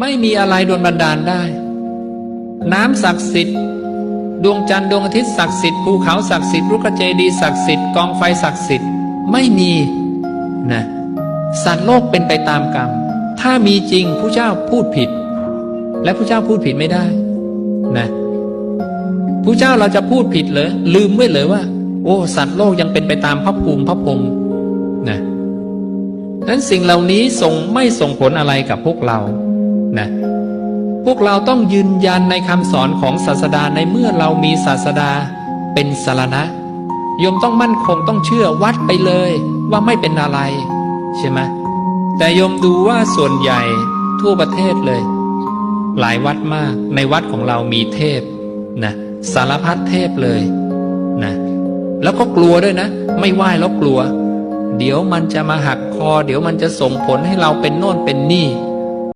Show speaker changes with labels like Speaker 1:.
Speaker 1: ไม่มีอะไรโดนบันดาลได้ น้ำศักดิ์สิทธิ์ ดวงจันทร์ดวงอาทิตย์ศักดิ์สิทธิ์ภูเขาศักดิ์สิทธิ์รุกขเจดีศักดิ์สิทธิ์กองไฟศักดิ์สิทธิ์ไม่มีนะสัตว์โลกเป็นไปตามกรรม ถ้ามีจริงผู้เจ้าพูดผิด และผู้เจ้าพูดผิดไม่ได้นะผู้เจ้าเราจะพูดผิดเหรอลืมไว้เลยว่า โอ้ สัตว์โลกยังเป็นไปตามพระภูมิพระพรหมนะนั้นสิ่งเหล่านี้ส่งไม่ส่งผลอะไรกับพวกเรา นะพวกเราต้องยืนยันในคำสอนของศาสดาในเมื่อเรามีศาสดาเป็นสารณะโยมต้องมั่นคงต้องเชื่อวัดไปเลยว่าไม่เป็นอะไร ใช่ไหมแต่โยมดูว่าส่วนใหญ่ทั่วประเทศเลย หลายวัดมากในวัดของเรามีเทพนะสารพัดเทพเลยนะแล้วก็กลัวด้วยนะ ไม่ไหว้แล้วกลัว เดี๋ยวมันจะมาหักคอ เดี๋ยวมันจะส่งผลให้เราเป็นโน่นเป็นนี่